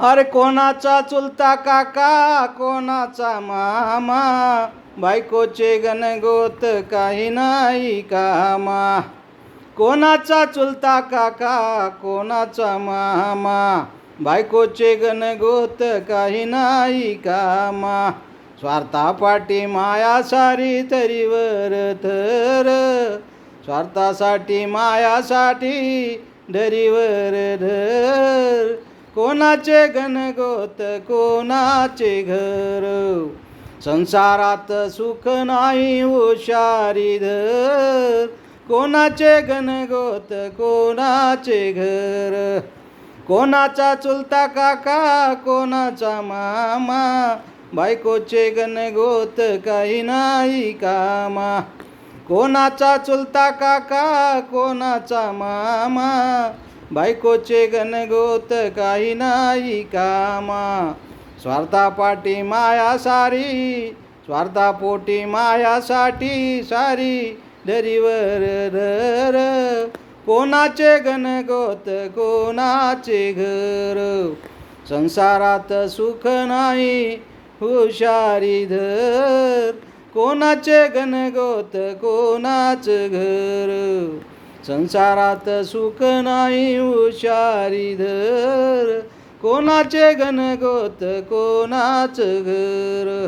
अरे कोणाचा चुलता काका कोणाचा मामा? बायकोचे गणगोत काही नाही कामा. कोणाचा चुलता काका कोणाचा मामा? बायकोचे गणगोत काही नाही कामा. स्वार्थापाठी माया सारी तरीवर थर स्वार्थासाठी मायासाठी धरीवर धर. कोणाचे घनगोत कोणाचे घर? संसारात सुख नाही हुशारी धर. कोणाचे घनगोत कोणाचे घर? कोणाचा चुलता काका कोणाचा मामा? बायकोचे गणगोत काही नाही कामा. कोणाचा चुलता काका कोणाचा मामा? बायकोचे गणगोत काही नाही कामा. स्वार्थापाठी माया सारी स्वार्थापोटी मायासाठी सारी दरीवर धर. कोणाचे गणगोत कोणाचे घर? संसारात सुख नाही हुशारी धर. कोणाचे गणगोत कोणाच घर? संसारात सुख नाही हुशारी धर कोणाचे गणगोत कोणाच घर?